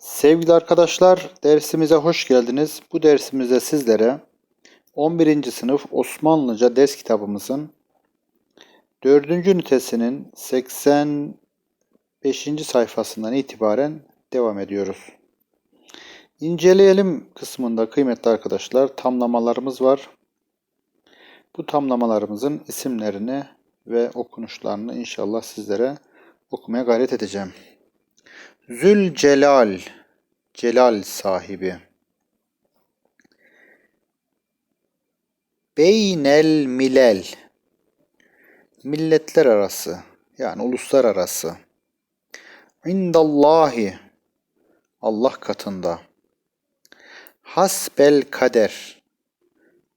Sevgili arkadaşlar, dersimize hoş geldiniz. Bu dersimizde sizlere 11. sınıf Osmanlıca ders kitabımızın 4. ünitesinin 85. sayfasından itibaren devam ediyoruz. İnceleyelim kısmında kıymetli arkadaşlar tamlamalarımız var. Bu tamlamalarımızın isimlerini ve okunuşlarını inşallah sizlere okumaya gayret edeceğim. Zülcelal, Celal sahibi. Beynel milel, milletler arası, yani uluslararası. İndallahi, Allah katında. Hasbel kader,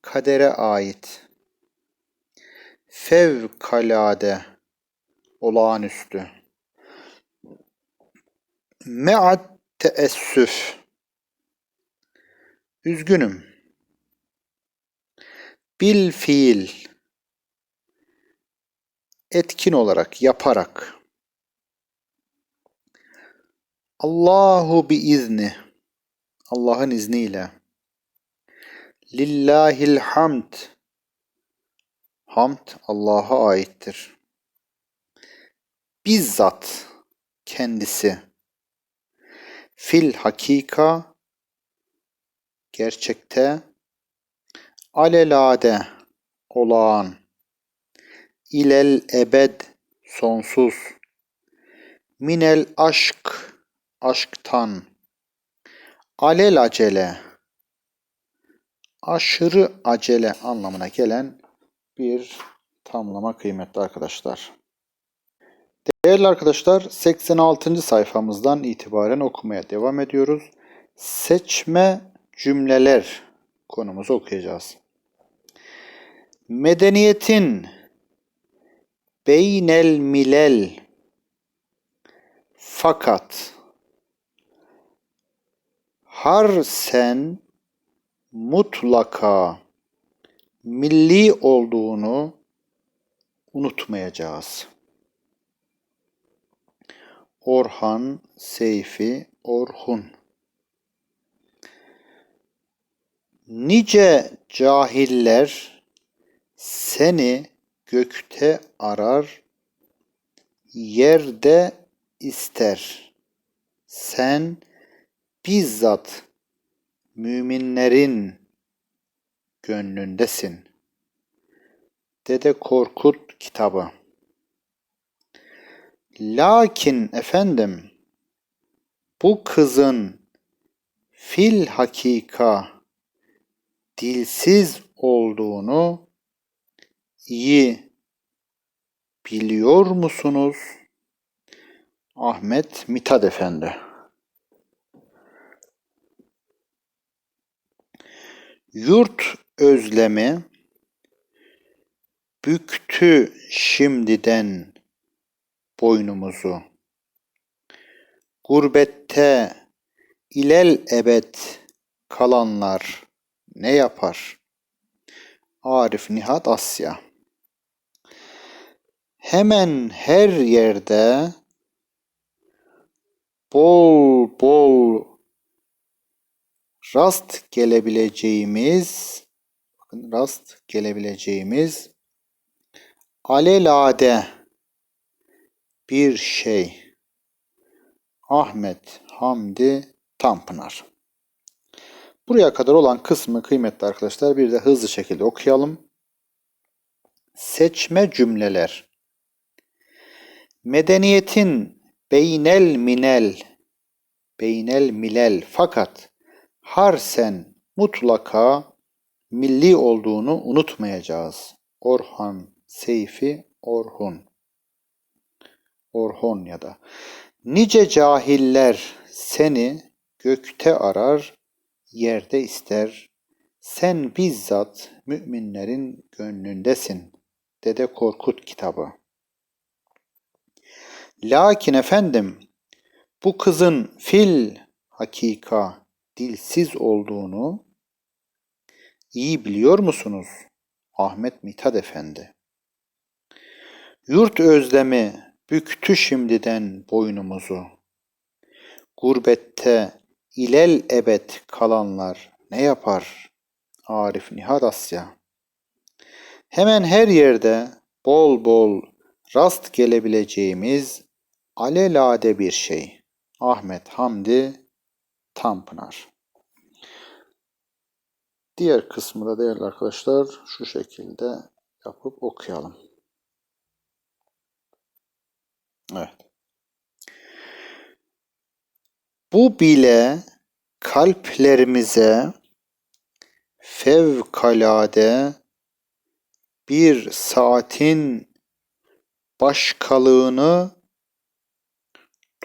kadere ait. Fevkalade, olağanüstü. Me'at teessüf. Üzgünüm. Bil fiil. Etkin olarak, yaparak. Allahu bi izni. Allah'ın izniyle. Lillahil hamd. Hamd Allah'a aittir. Bizzat kendisi fil hakika gerçekte alelade olağan ilel ebed sonsuz minel aşk aşktan alel acele aşırı acele anlamına gelen bir tamlama kıymetli arkadaşlar. Değerli arkadaşlar 86. sayfamızdan itibaren okumaya devam ediyoruz. Seçme cümleler konumuzu okuyacağız. Medeniyetin beynel milel fakat har sen mutlaka milli olduğunu unutmayacağız. Orhan, Seyfi, Orhun. Nice cahiller seni gökte arar, yerde ister. Sen bizzat müminlerin gönlündesin. Dede Korkut kitabı. Lakin efendim bu kızın fil hakika dilsiz olduğunu iyi biliyor musunuz? Ahmet Mithat Efendi. Yurt özlemi büktü şimdiden boynumuzu. Gurbette ilel ebed kalanlar ne yapar? Arif Nihat Asya Hemen her yerde bol bol rast gelebileceğimiz bakın rast gelebileceğimiz alelade bir şey. Ahmet Hamdi Tanpınar. Buraya kadar olan kısmı kıymetli arkadaşlar bir de hızlı şekilde okuyalım. Seçme cümleler. Medeniyetin beynel minel beynel milel fakat harsen mutlaka milli olduğunu unutmayacağız. Orhan Seyfi Orhun Orhon ya da nice cahiller seni gökte arar, yerde ister. Sen bizzat müminlerin gönlündesin. Dede Korkut kitabı. Lakin efendim bu kızın fil hakika dilsiz olduğunu iyi biliyor musunuz? Ahmet Mithat Efendi. Yurt özlemi büktü şimdiden boynumuzu. gurbette ilel ebed kalanlar ne yapar? Arif Nihat Asya. Hemen her yerde bol bol rast gelebileceğimiz alelade bir şey. Ahmet Hamdi Tanpınar. Diğer kısmı da değerli arkadaşlar şu şekilde yapıp okuyalım. Evet. Bu bile kalplerimize fevkalade bir saatin başkalığını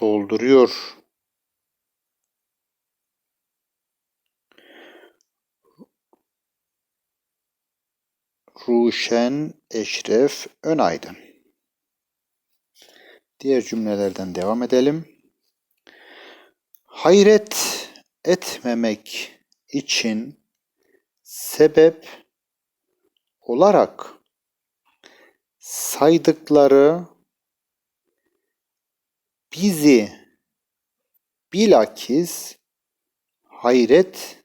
dolduruyor. Ruşen Eşref Önaydın. Diğer cümlelerden devam edelim. Hayret etmemek için sebep olarak saydıkları bizi bilakis hayret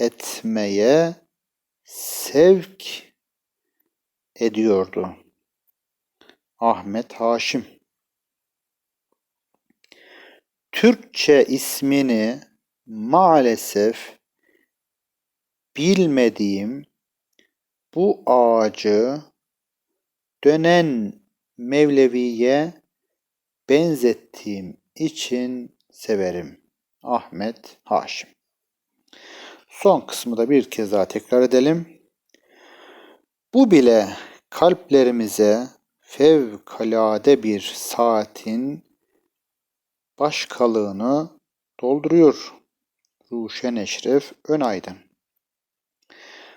etmeye sevk ediyordu. Ahmet Haşim Türkçe ismini maalesef bilmediğim bu ağacı dönen Mevlevi'ye benzettiğim için severim. Ahmet Haşim. Son kısmı da bir kez daha tekrar edelim. Bu bile kalplerimize fevkalade bir saatin başkalığını dolduruyor. Ruşen Eşref Önaydın.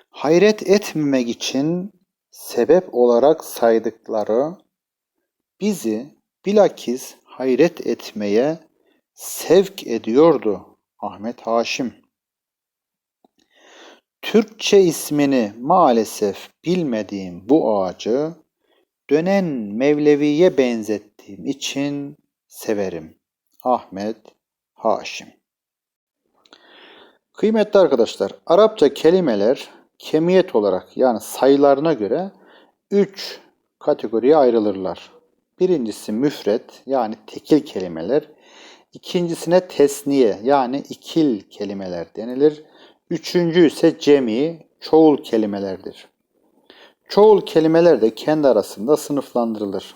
Hayret etmemek için sebep olarak saydıkları bizi bilakis hayret etmeye sevk ediyordu Ahmet Haşim. Türkçe ismini maalesef bilmediğim bu ağacı dönen Mevlevi'ye benzettiğim için severim. Ahmet Haşim. Kıymetli arkadaşlar, Arapça kelimeler kemiyet olarak yani sayılarına göre 3 kategoriye ayrılırlar. Birincisi müfret yani tekil kelimeler. İkincisine tesniye yani ikil kelimeler denilir. Üçüncü ise cemi, çoğul kelimelerdir. Çoğul kelimeler de kendi arasında sınıflandırılır.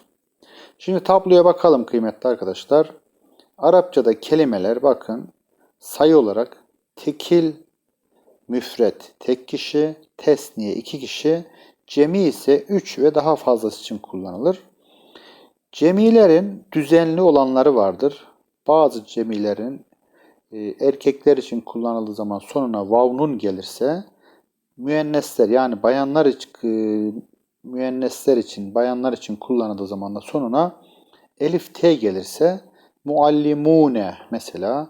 Şimdi tabloya bakalım kıymetli arkadaşlar. Arapçada kelimeler bakın sayı olarak tekil, müfret tek kişi, tesniye iki kişi, cemi ise üç ve daha fazlası için kullanılır. Cemilerin düzenli olanları vardır. Bazı cemilerin e, erkekler için kullanıldığı zaman sonuna vavnun gelirse müennesler yani bayanlar için e, müennesler için, bayanlar için kullanıldığı zaman da sonuna elif t gelirse muallimune mesela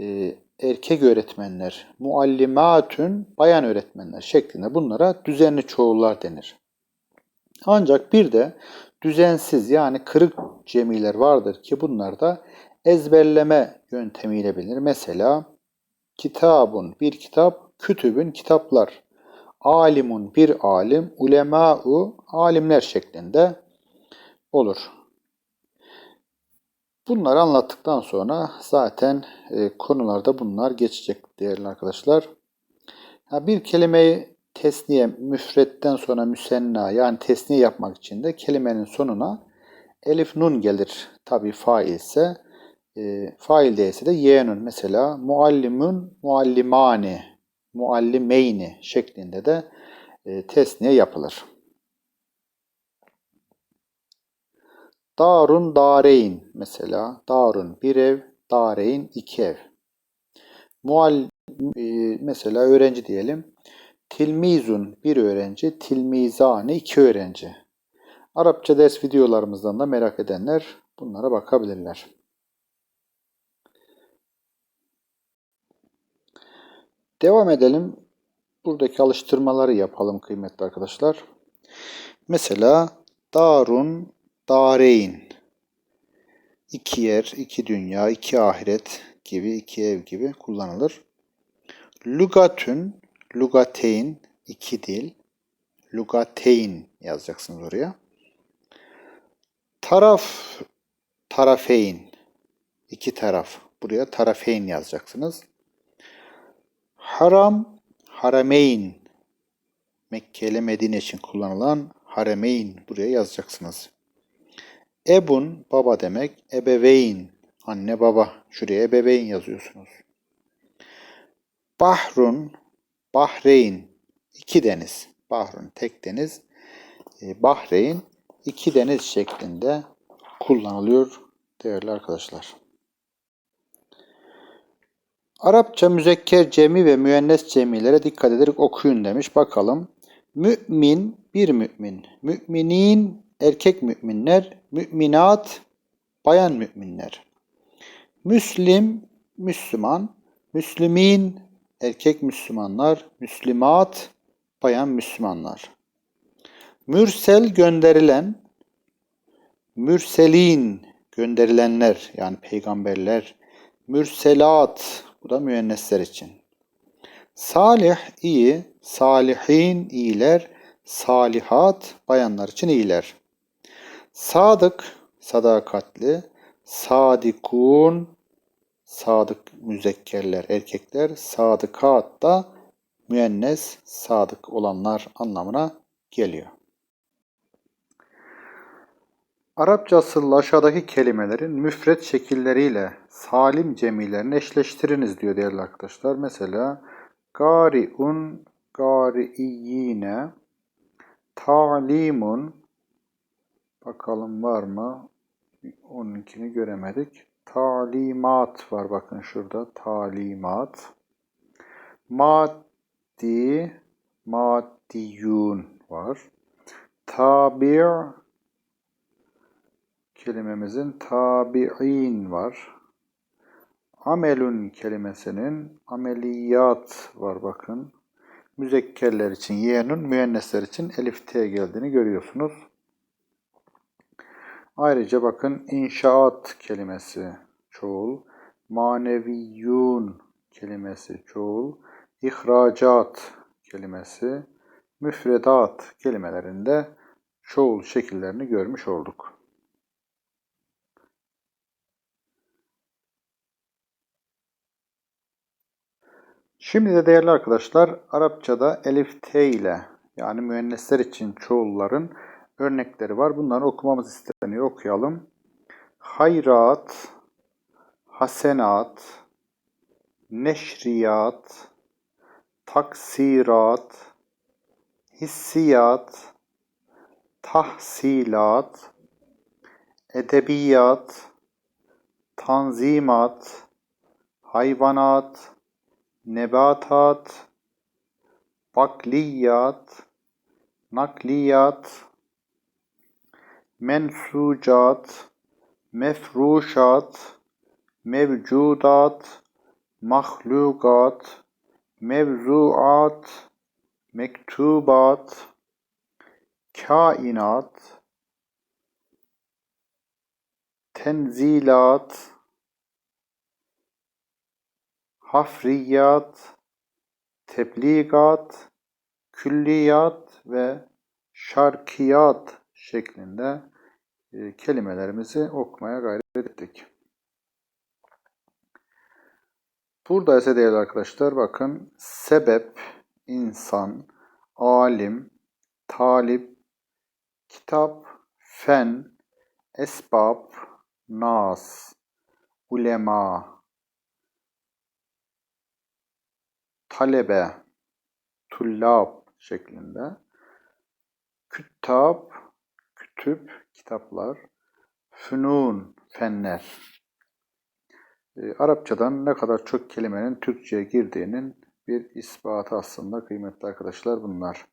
e, erkek öğretmenler, muallimatün bayan öğretmenler şeklinde bunlara düzenli çoğullar denir. Ancak bir de düzensiz yani kırık cemiler vardır ki bunlar da ezberleme yöntemiyle bilinir. Mesela kitabun bir kitap, kütübün kitaplar, alimun bir alim, ulema'u alimler şeklinde olur. Bunları anlattıktan sonra zaten e, konularda bunlar geçecek değerli arkadaşlar. Ha, bir kelimeyi tesniye, müfretten sonra müsenna yani tesniye yapmak için de kelimenin sonuna elif nun gelir. Tabi fail ise e, fail değilse de yenun. Mesela muallimun, muallimani, muallimeyni şeklinde de e, tesniye yapılır. Darun dareyn mesela. Darun bir ev, dareyn iki ev. Mual e, mesela öğrenci diyelim. Tilmizun bir öğrenci, tilmizani iki öğrenci. Arapça ders videolarımızdan da merak edenler bunlara bakabilirler. Devam edelim. Buradaki alıştırmaları yapalım kıymetli arkadaşlar. Mesela Darun Dareyn. iki yer, iki dünya, iki ahiret gibi, iki ev gibi kullanılır. Lugatün, lugateyn, iki dil. Lugateyn yazacaksınız oraya. Taraf, tarafeyn, iki taraf. Buraya tarafeyn yazacaksınız. Haram, harameyn. Mekke ile Medine için kullanılan haremeyn buraya yazacaksınız. Ebun baba demek. Ebeveyn anne baba. Şuraya ebeveyn yazıyorsunuz. Bahrun, Bahreyn iki deniz. Bahrun tek deniz. E, Bahreyn iki deniz şeklinde kullanılıyor değerli arkadaşlar. Arapça müzekker cemi ve müennes cemilere dikkat ederek okuyun demiş. Bakalım. Mümin bir mümin. Müminin erkek müminler. Müminat bayan müminler. Müslim Müslüman. Müslümin erkek Müslümanlar. Müslimat bayan Müslümanlar. Mürsel gönderilen. Mürselin gönderilenler yani peygamberler. Mürselat bu da müennesler için. Salih iyi, salihin iyiler, salihat bayanlar için iyiler. Sadık sadakatli, sadikun sadık müzekkerler erkekler, sadıkat da müennes sadık olanlar anlamına geliyor. Arapça asıllı aşağıdaki kelimelerin müfret şekilleriyle salim cemilerini eşleştiriniz diyor değerli arkadaşlar. Mesela gariun, gariiyine, talimun, bakalım var mı? Onunkini göremedik. Talimat var bakın şurada. Talimat. Maddi, maddiyun var. Tabi' kelimemizin tabi'in var. Amelun kelimesinin ameliyat var bakın. Müzekkerler için yenun, müennesler için elif t geldiğini görüyorsunuz. Ayrıca bakın inşaat kelimesi çoğul, maneviyun kelimesi çoğul, ihracat kelimesi, müfredat kelimelerinde çoğul şekillerini görmüş olduk. Şimdi de değerli arkadaşlar Arapçada elif t ile yani müennesler için çoğulların örnekleri var. Bunları okumamız isteniyor. Okuyalım. Hayrat, hasenat, neşriyat, taksirat, hissiyat, tahsilat, edebiyat, tanzimat, hayvanat, nebatat, bakliyat, nakliyat, mensucat, mefruşat, mevcudat, mahlukat, mevzuat, mektubat, kainat, tenzilat, hafriyat, tebligat, külliyat ve şarkiyat şeklinde e, kelimelerimizi okumaya gayret ettik. Burada ise değerli arkadaşlar bakın sebep, insan, alim, talip, kitap, fen, esbab, nas, ulema, talebe, tullab şeklinde. Küttab, kütüp, kitaplar. Fünun, fenler. E, Arapçadan ne kadar çok kelimenin Türkçe'ye girdiğinin bir ispatı aslında kıymetli arkadaşlar bunlar.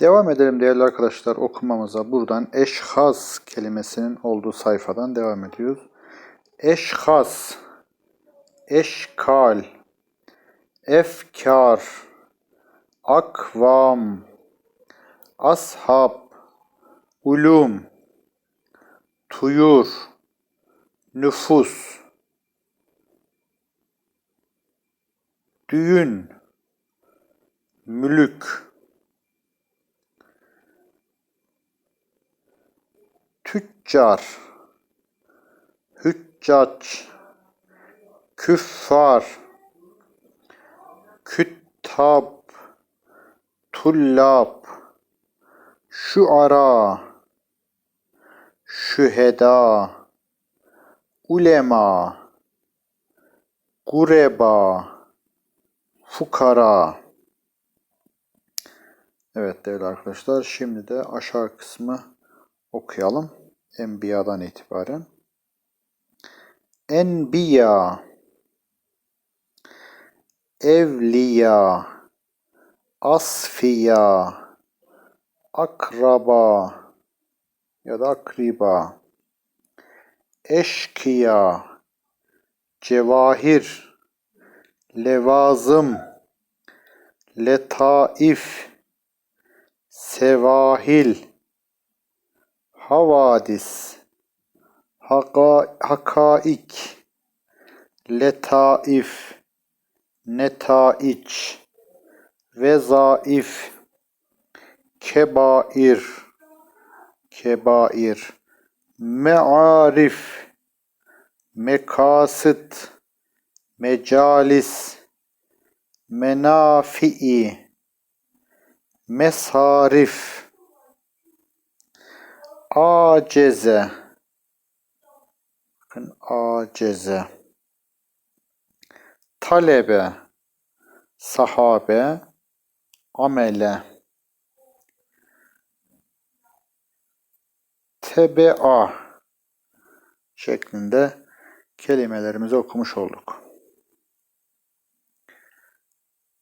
Devam edelim değerli arkadaşlar okumamıza. Buradan eşhas kelimesinin olduğu sayfadan devam ediyoruz. Eşhas eşkal, efkar, akvam, ashab, ulum, tuyur, nüfus, düğün, mülük, tüccar, hüccac, küffar, küttab, tullab, şuara, şüheda, ulema, gureba, fukara. Evet değerli arkadaşlar şimdi de aşağı kısmı okuyalım. Enbiya'dan itibaren. Enbiya Evliya Asfiya Akraba ya da akriba Eşkıya Cevahir Levazım Letaif Sevahil Havadis Haka, Hakaik Letaif Netaiç Vezaif Kebair Kebair Mearif Mekasit Mecalis Menafi'i Mesarif Aceze. Bakın aceze talebe sahabe amele tebea şeklinde kelimelerimizi okumuş olduk.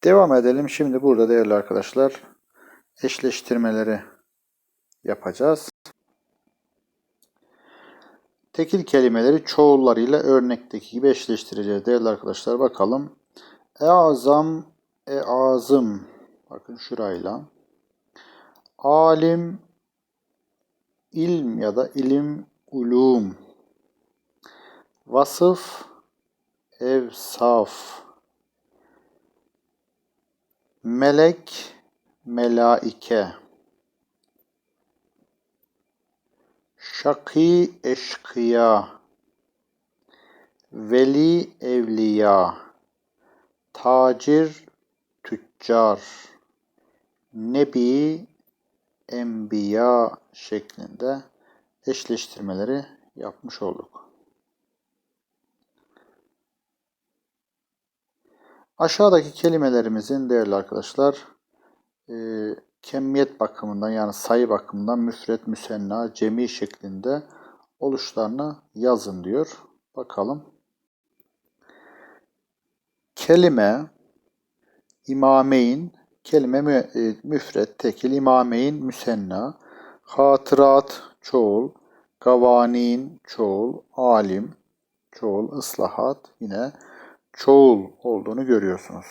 Devam edelim. Şimdi burada değerli arkadaşlar eşleştirmeleri yapacağız. Tekil kelimeleri çoğullarıyla örnekteki gibi eşleştireceğiz değerli arkadaşlar. Bakalım. Eazam, eazım. Bakın şurayla. Alim, ilm ya da ilim, ulum. Vasıf, evsaf. Melek, melaike. Şaki eşkıya, veli evliya, tacir tüccar, nebi enbiya şeklinde eşleştirmeleri yapmış olduk. Aşağıdaki kelimelerimizin değerli arkadaşlar kemiyet bakımından yani sayı bakımından müfret, müsenna, cemi şeklinde oluşlarını yazın diyor. Bakalım. Kelime, imameyn, kelime e, müfret, tekil, imameyn, müsenna, hatırat, çoğul, gavanin, çoğul, alim, çoğul, ıslahat yine çoğul olduğunu görüyorsunuz.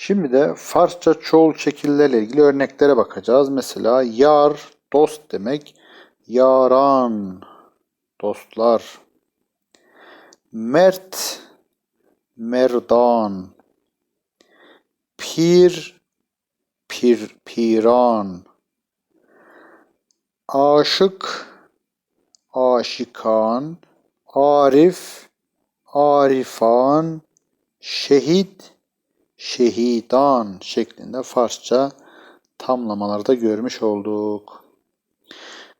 Şimdi de Farsça çoğul şekillerle ilgili örneklere bakacağız. Mesela yar, dost demek. Yaran, dostlar. Mert, merdan. Pir, pir, piran. Aşık, aşikan. Arif, arifan. Şehit, şehidan şeklinde Farsça tamlamalarda görmüş olduk.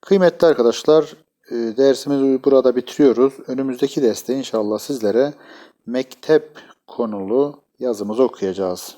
Kıymetli arkadaşlar e, dersimizi burada bitiriyoruz. Önümüzdeki derste inşallah sizlere mektep konulu yazımızı okuyacağız.